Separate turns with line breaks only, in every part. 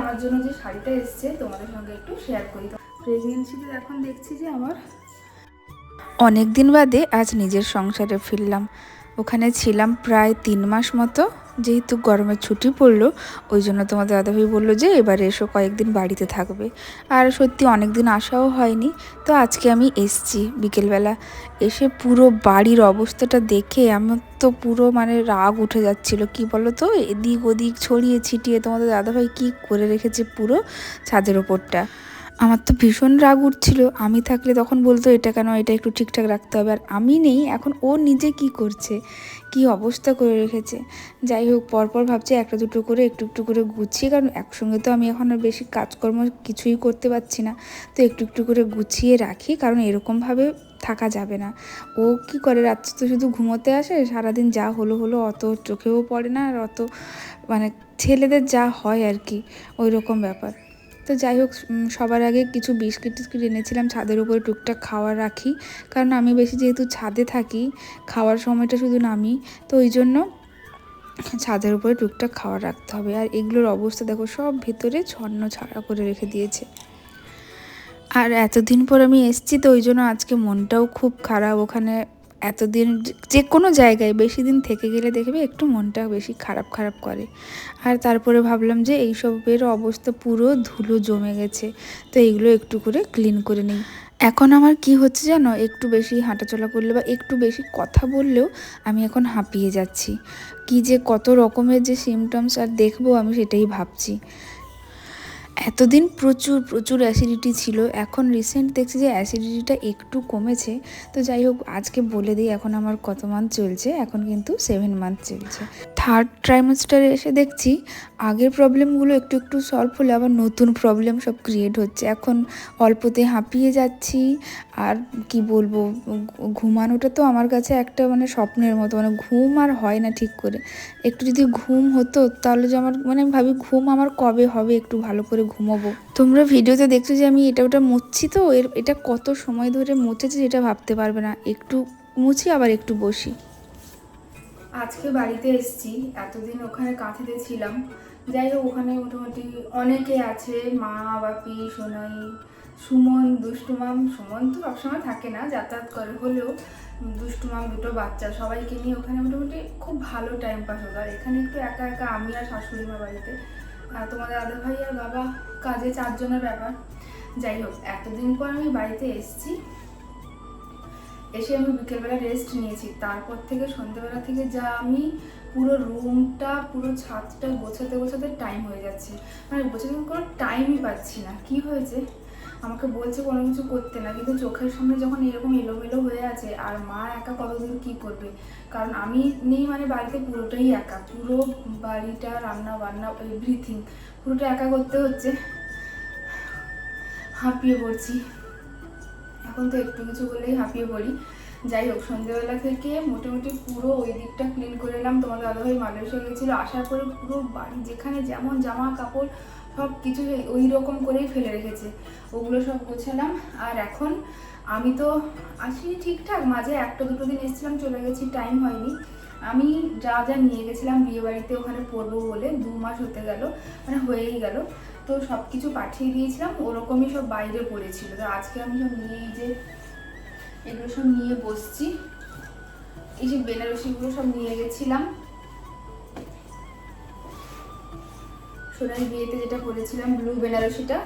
আমার জন্য যে শাড়িটা এসছে, তোমাদের সঙ্গে একটু শেয়ার করি। প্রেগনেন্সিতে এখন দেখছি যে আমার
অনেক দিন বাদে আজ নিজের সংসারে ফিরলাম। ওখানে ছিলাম প্রায় তিন মাস মতো। যেহেতু গরমের ছুটি পড়ল, ওই জন্য তোমাদের দাদাভাই বলল যে এবারে এসো কয়েকদিন বাড়িতে থাকবে। আর সত্যি অনেক দিন আসাও হয়নি, তো আজকে আমি এসছি বিকেলবেলা। এসে পুরো বাড়ির অবস্থাটা দেখে আমার তো পুরো মানে রাগ উঠে যাচ্ছিল। কি বলো তো এদিক ওদিক ছড়িয়ে ছিটিয়ে তোমাদের দাদাভাই কি করে রেখেছে পুরো ছাদের ওপরটা? আমার তো ভীষণ রাগ উঠছিল। আমি থাকলে তখন বলতো, এটা কেন? এটা একটু ঠিকঠাক রাখতে হবে। আর আমি নেই, এখন ও নিজে কি করছে? কি অবস্থা করে রেখেছে? যাই হোক, পরপর ভাবছি একটা দুটো করে, একটু একটু করে গুছিয়ে, কারণ একসঙ্গে তো আমি এখন আর বেশি কাজকর্ম কিছুই করতে পারছি না। তো একটু একটু করে গুছিয়ে রাখি, কারণ এরকমভাবে থাকা যাবে না। ও কি করে? রাত্রে তো শুধু ঘুমোতে আসে, সারাদিন যা হলো হলো, অত চোখেও পড়ে না, আর অত মানে ছেলেদের যা হয় আর কি ওই রকম ব্যাপার। তো যাই হোক সবার আগে কিছু বিস্কিট টিস্কিট এনেছিলাম, ছাদের উপরে টুকটাক খাওয়ার রাখি। কারণ আমি বেশি যেহেতু ছাদে থাকি, খাওয়ার সময়টা শুধু নামি। তো ওই জন্য ছাদের উপরে টুকটাক খাওয়ার রাখতে হবে। আর এগুলোর অবস্থা দেখো, সব ভেতরে ছন্ন ছাড়া করে রেখে দিয়েছে। আর এতদিন পর আমি এসছি, তো ওই জন্য আজকে মনটাও খুব খারাপ। ওখানে এতদিন যে- কোনো জায়গায় বেশি দিন থেকে গেলে দেখবে একটু মনটা বেশি খারাপ খারাপ করে। আর তারপরে ভাবলাম যে এইসবের অবস্থা পুরো ধুলো জমে গেছে, তো এইগুলো একটু করে ক্লিন করে নিই। এখন আমার কি হচ্ছে জানো? একটু বেশি হাঁটাচলা করলে বা একটু বেশি কথা বললেও আমি এখন হাঁপিয়ে যাচ্ছি। কি যে কত রকমের যে সিমটমস আর দেখব আমি সেটাই ভাবছি। এতদিন প্রচুর প্রচুর অ্যাসিডিটি ছিল। এখন রিসেন্ট দেখছি যে অ্যাসিডিটিটা একটু কমেছে। তো যাই হোক, আজকে বলে দিই, এখন আমার কত মান্থ চলছে? এখন কিন্তু সেভেন মান্থ চলছে। থার্ড ট্রাইমাস্টারে এসে দেখছি আগের প্রবলেমগুলো একটু একটু সলভ হলে আবার নতুন প্রবলেম সব ক্রিয়েট হচ্ছে। এখন অল্পতে হাঁপিয়ে যাচ্ছি, আর কি বলব, ঘুমানোটা তো আমার কাছে একটা মানে স্বপ্নের মতো মানে ঘুম আর হয় না ঠিক করে। একটু যদি ঘুম হতো, তাহলে যে আমার মানে ভাবি ঘুম আমার কবে হবে, একটু ভালো করে ঘুমোবো। তোমরা ভিডিওতে দেখছ যে আমি এটা ওটা মুছছি তো, এর, এটা কত সময় ধরে মুছেছে যেটা ভাবতে পারবে না। একটু মুছি, আবার একটু বসি।
আজকে বাড়িতে এসেছি, এতদিন ওখানে কাঁথিতে ছিলাম। যাই হোক, ওখানে মোটামুটি অনেকে আছে, মা, বাপি, সোনাই, সুমন, দুষ্টুমাম। সুমন তো সবসময় থাকে না, যাতায়াত করে হলেও। দুষ্টুমাম, দুটো বাচ্চা, সবাইকে নিয়ে ওখানে মোটামুটি খুব ভালো টাইম পাস হতো আর এখানে একটু একা একা আমি আর শাশুড়ি মা বাড়িতে। আর তোমাদের দাদা ভাই আর বাবা, কাজে চারজনের ব্যাপার। যাই হোক, এতদিন পর আমি বাড়িতে এসেছি। এসে আমি বিকেলবেলা রেস্ট নিয়েছি। তারপর থেকে সন্ধ্যেবেলা থেকে যা আমি পুরো রুমটা পুরো ছাদটা গোছাতে গোছাতে টাইম হয়ে যাচ্ছে। মানে গোছাতে কোনো টাইমই পাচ্ছি না। কি হয়েছে? আমাকে বলছে কোনো কিছু করতে না। কিন্তু চোখের সামনে যখন এরকম এলোমেলো হয়ে আছে, আর মা একা কতদিন কি করবে? কারণ আমি নেই মানে বাড়িতে পুরোটাই একা। পুরো বাড়িটা, রান্না বান্না এভরিথিং পুরোটা একা করতে হচ্ছে। হাঁপিয়ে পড়ছি। এখন তো একটু কিছু বললেই হাঁপিয়ে পড়ি। যাই হোক, সন্ধ্যেবেলা থেকে মোটামুটি পুরো ওই দিকটা ক্লিন করে এলাম তোমার দাদাভাই মালয়েশিয়া গেছিল আসার পরে পুরো বাড়ি যেখানে যেমন জামা কাপড় সব কিছু ওই রকম করেই ফেলে রেখেছে। ওগুলো সব গোছালাম। আর এখন আমি তো আসি ঠিকঠাক। মাঝে একটা দুটো দিন এসেছিলাম, চলে গেছি টাইম হয়নি। আমি যা যা নিয়ে গেছিলাম বিয়ে বাড়িতে ওখানে পড়ব বলে দু মাস হতে গেল মানে হয়েই গেল। তো সব কিছু পাঠিয়ে দিয়েছিলাম, ওরকমই সব বাইরে পড়েছিল। তো আজকে আমি সব নিয়ে এই যে এগুলো সব নিয়ে বসছি। এই যে বেনারসিগুলো সব নিয়ে গেছিলাম। সোনার বিয়েতে যেটা করেছিলাম ব্লু বেনারসিটা,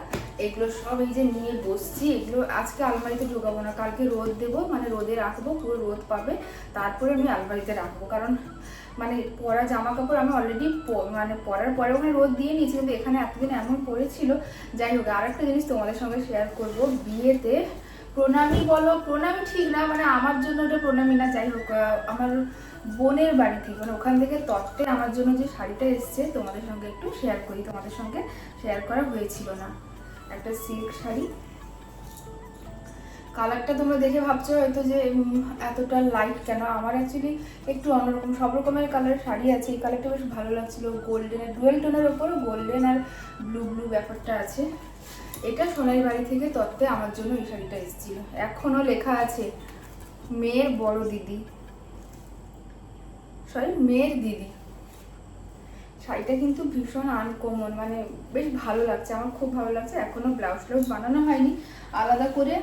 এগুলো সব এই যে নিয়ে বসছি। এগুলো আজকে আলমারিতে ঢোকাবো না, কালকে রোদ দেবো মানে রোদে রাখব, পুরো রোদ পাবে। তারপরে আমি আলমারিতে রাখব, কারণ মানে পরা জামা কাপড় আমি অলরেডি মানে পরার পরে ওখানে রোদ দিয়ে নিয়েছি, কিন্তু এখানে এতদিন এমন পড়েছিল। যাই হোক আর একটা জিনিস তোমাদের সঙ্গে শেয়ার করব বিয়েতে। প্রণামী বলো, প্রণামী ঠিক না মানে আমার জন্য ওটা প্রণামী না, যাই হোক আমার বোনের বাড়ি থেকে মানে ওখান থেকে তত্ত্বে আমার জন্য যে শাড়িটা এসছে, তোমাদের সঙ্গে একটু শেয়ার করি, তোমাদের সঙ্গে শেয়ার করা হয়েছিল না। একটা সিল্ক শাড়ি। কালারটা তোমরা দেখে ভাবছ হয়তো যে এতটা লাইট কেন? আমার অ্যাকচুয়ালি একটু অন্যরকম, সব রকমের কালার শাড়ি আছে। এই কালারটা বেশ ভালো লাগছিল। গোল্ডেনের ডুয়েল টোনের ওপর গোল্ডেন আর ব্লু ব্লু ব্যাপারটা আছে। এটা সোনাই বাড়ি থেকে তত্ত্বে আমার জন্য এই শাড়িটা এসেছিল। এখনও লেখা আছে, মেয়ের বড় দিদি। সরি মেয়ের দিদি। শাড়িটা কিন্তু ভীষণ আনকমন মানে বেশ ভালো লাগছে, আমার খুব ভালো লাগছে। এখনও ব্লাউজ ট্লাউজ বানানো হয়নি। আলাদা করে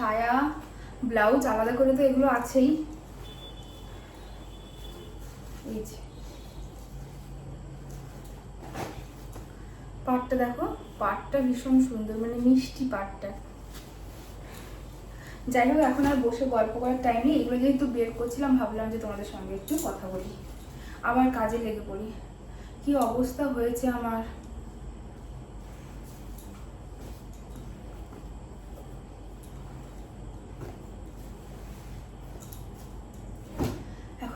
সায়া ব্লাউজ, আলাদা করে তো এগুলো আছেই। পাটটা দেখো, পাটটা ভীষণ সুন্দর মানে মিষ্টি পাটটা। যাই হোক, এখন আর বসে গল্প করার টাইম নেই। এগুলো যেহেতু বের করছিলাম, ভাবলাম যে তোমাদের সঙ্গে একটু কথা বলি। আবার কাজে লেগে পড়ি। কি অবস্থা হয়েছে আমার?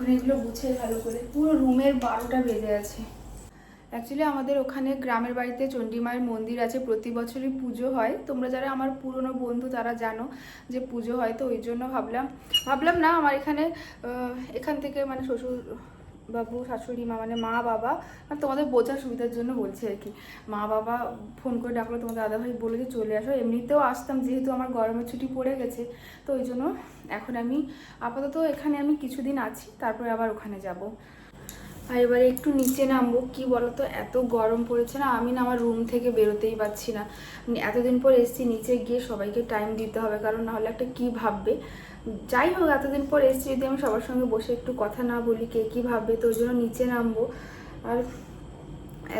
এখন এগুলো গুছিয়ে ভালো করে। পুরো রুমের বারোটা বেজে আছে। অ্যাকচুয়ালি আমাদের ওখানে গ্রামের বাড়িতে চণ্ডীমায়ের মন্দির আছে, প্রতি বছরই পুজো হয়। তোমরা যারা আমার পুরনো বন্ধু তারা জানো যে পুজো হয়, তো ওই জন্য ভাবলাম ভাবলাম না আমার এখানে এখান থেকে মানে শ্বশুর বাবু, শাশুড়ি, মা মানে মা, বাবা, আর তোমাদের বোঝার সুবিধার জন্য বলছি আর কি। মা, বাবা ফোন করে ডাকলো, তোমাদের দাদাভাই বলে যে চলে আসো। এমনিতেও আসতাম, যেহেতু আমার গরমের ছুটি পড়ে গেছে, তো ওই জন্য এখন আমি আপাতত এখানে আমি কিছুদিন আছি, তারপরে আবার ওখানে যাব। আর এবারে একটু নিচে নামবো, কি বলতো, এত গরম পড়েছে না, আমি না আমার রুম থেকে বেরোতেই পারছি না। এতদিন পর এসছি, নিচে গিয়ে সবাইকে টাইম দিতে হবে, কারণ নাহলে একটা কি ভাববে? যাই হোক, এতদিন পর এসছি, যদি আমি সবার সঙ্গে বসে একটু কথা না বলি, কে কী ভাববে তোর জন্য নিচে নামবো। আর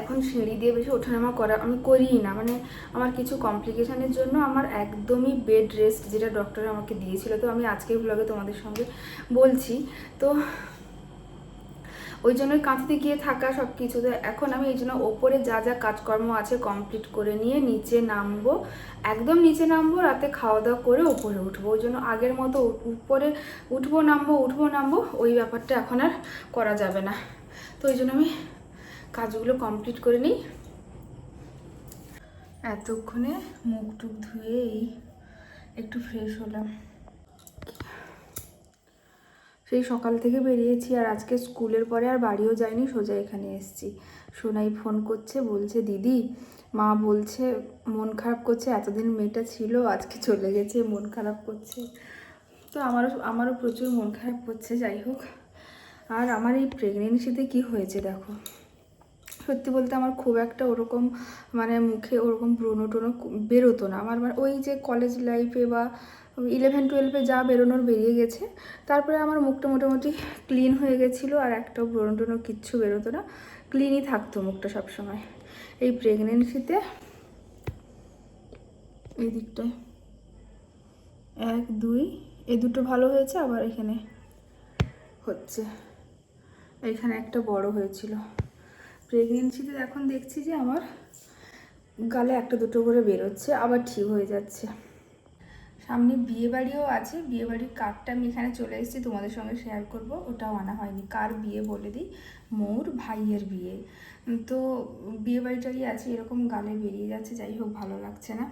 এখন সিঁড়ি দিয়ে বেশি ওঠানামা করা আমি করিই না। মানে আমার কিছু কমপ্লিকেশানের জন্য আমার একদমই বেড রেস্ট, যেটা ডক্টর আমাকে দিয়েছিল। তো আমি আজকে ব্লগে তোমাদের সঙ্গে বলছি। তো ওই জন্যই কাঁথিতে গিয়ে থাকা সব কিছু তো এখন আমি এই জন্য ওপরে যা যা কাজকর্ম আছে কমপ্লিট করে নিয়ে নিচে নামবো। একদম নিচে নামবো, রাতে খাওয়া দাওয়া করে উপরে উঠবো। ওই জন্য আগের মতো উপরে উঠবো, নামবো উঠবো, নামবো, ওই ব্যাপারটা এখন আর করা যাবে না। তো ওই জন্য আমি কাজগুলো কমপ্লিট করে নিই। এতক্ষণে মুখ টুক ধুয়েই একটু ফ্রেশ হলাম। সেই সকাল থেকে বেরিয়েছি আর আজকে স্কুলের পরে আর বাড়িও যাইনি, সোজা এখানে এসেছি। সোনাই ফোন করছে, বলছে, দিদি, মা বলছে মন খারাপ করছে, এতদিন মেয়েটা ছিল, আজকে চলে গেছে, মন খারাপ করছে। তো আমারও আমারও প্রচুর মন খারাপ করছে, যাই হোক। আর আমার এই প্রেগনেন্সিতে কি হয়েছে দেখো। সত্যি বলতে আমার খুব একটা ওরকম মানে মুখে ওরকম ব্রণ টোনো বেরোতো না। আমার মানে ওই যে কলেজ লাইফে বা ইলেভেন টুয়েলভে যা বেরোনোর বেরিয়ে গেছে, তারপরে আমার মুখটা মোটামুটি ক্লিন হয়ে গেছিল আর একটাও ব্রণ টোনো কিচ্ছু বেরোতো না। ক্লিনই থাকতো মুখটা সবসময়। এই প্রেগনেন্সিতে এই দিকটায়। এক, দুই, এই দুটো ভালো হয়েছে, আবার এখানে হচ্ছে। এখানে একটা বড় হয়েছিল। প্রেগনেন্সিতে এখন দেখছি যে আমার গালে একটা দুটো করে বেরোচ্ছে, আবার ঠিক হয়ে যাচ্ছে। সামনে বিয়েবাড়িও আছে, বিয়েবাড়ির কার্ডটা আমি এখানে চলে এসেছি, তোমাদের সঙ্গে শেয়ার করব। ওটাও আনা হয়নি, কার বিয়ে বলে দিই? মোর ভাইয়ের বিয়ে। তো বিয়ে বাড়িটারই আছে, এরকম গালে বেরিয়ে যাচ্ছে, যাই হোক ভালো লাগছে না।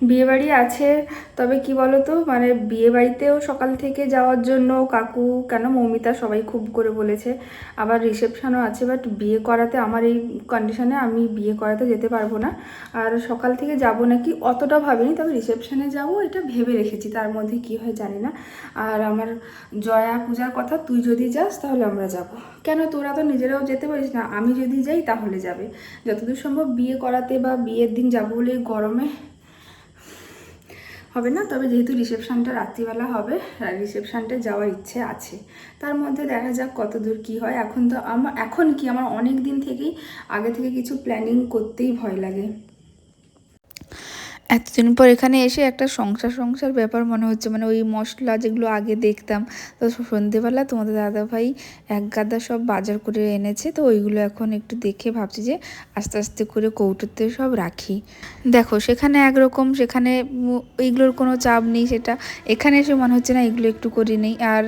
বিয়েবাড়ি আছে, তবে কি বলতো? মানে বিয়ে বাড়িতেও সকাল থেকে যাওয়ার জন্য কাকু, কেন মৌমিতা সবাই খুব করে বলেছে। আবার রিসেপশানও আছে, বাট বিয়ে করাতে আমার এই কন্ডিশনে আমি বিয়ে করাতে যেতে পারব না। আর সকাল থেকে যাব নাকি অতটা ভাবিনি, তবে রিসেপশানে যাব এটা ভেবে রেখেছি, তার মধ্যে কি হয় জানি না। আর আমার জয়া পূজার কথা, তুই যদি যাস তাহলে আমরা যাব। কেন তোরা তো নিজেরাও যেতে পারিস না, আমি যদি যাই তাহলে যাবে। যতদূর সম্ভব বিয়ে করাতে বা বিয়ের দিন যাব বলে গরমে হবে না, তবে যেহেতু রিসেপশানটা রাত্রিবেলা হবে রিসেপশানটা যাওয়ার ইচ্ছে আছে, তার মধ্যে দেখা যাক কত দূর কী হয়। এখন তো আমার এখন কি? আমার অনেক দিন থেকেই আগে থেকে কিছু প্ল্যানিং করতেই ভয় লাগে।
এতদিন পর এখানে এসে একটা সংসার সংসার ব্যাপার মনে হচ্ছে। মানে ওই মশলা যেগুলো আগে দেখতাম, তো সন্ধেবেলা তোমাদের দাদাভাই এক গাদা সব বাজার করে এনেছে, তো ওইগুলো এখন একটু দেখে ভাবছি যে আস্তে আস্তে করে কৌটোতে সব রাখি। দেখো, সেখানে একরকম, সেখানে এইগুলোর কোনো চাপ নেই সেটা। এখানে এসে মনে হচ্ছে না এগুলো একটু করি নেই। আর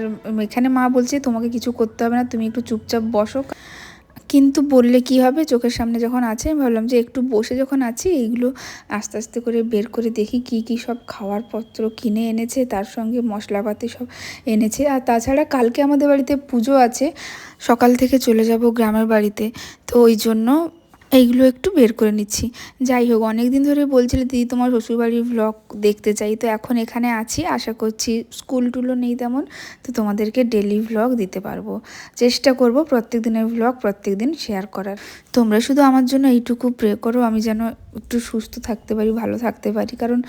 এখানে মা বলছে, তোমাকে কিছু করতে হবে না, তুমি একটু চুপচাপ বসো। কিন্তু বললে কি হবে? চোখের সামনে যখন আছে ভাবলাম যে একটু বসে যখন আছি, এইগুলো আস্তে আস্তে করে বের করে দেখি কি কি সব খাওয়ার পত্র কিনে এনেছে, তার সঙ্গে মশলাপাতি সব এনেছে। আর তাছাড়া কালকে আমাদের বাড়িতে পুজো আছে, সকাল থেকে চলে যাব গ্রামের বাড়িতে। তো ওই জন্য এইগুলো একটু বের করে নিচ্ছি। যাই হোক অনেক দিন ধরে বলছিলে, দিদি, তোমার শ্বশুরবাড়ির ব্লগ দেখতে চাই। তো এখন এখানে আছি। আশা করছি স্কুল টুলও নেই তেমন, তো তোমাদেরকে ডেলি ভ্লগ দিতে পারব। চেষ্টা করব প্রত্যেক দিনের ভ্লগ প্রত্যেক দিন শেয়ার করার। তোমরা শুধু আমার জন্য এইটুকু প্রে করো, আমি যেন একটু সুস্থ থাকতে পারি, ভালো থাকতে পারি। কারণ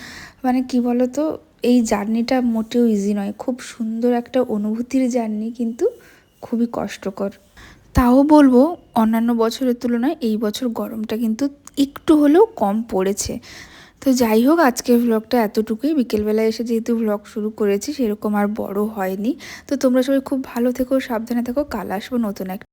মানে কি বলো তো এই জার্নিটা মোটেও ইজি নয়। খুব সুন্দর একটা অনুভূতির জার্নি, কিন্তু খুবই কষ্টকর। তাও বলব অন্যান্য বছরের তুলনায় এই বছর গরমটা কিন্তু একটু হলেও কম পড়েছে। তো যাই হোক, আজকের ভ্লগটা এতটুকুই। বিকেলবেলা এসে যেহেতু ভ্লগ শুরু করেছি, সেরকম আর বড় হয়নি। তো তোমরা সবাই খুব ভালো থেকো, সাবধানে থেকো। কাল আসব নতুন একটা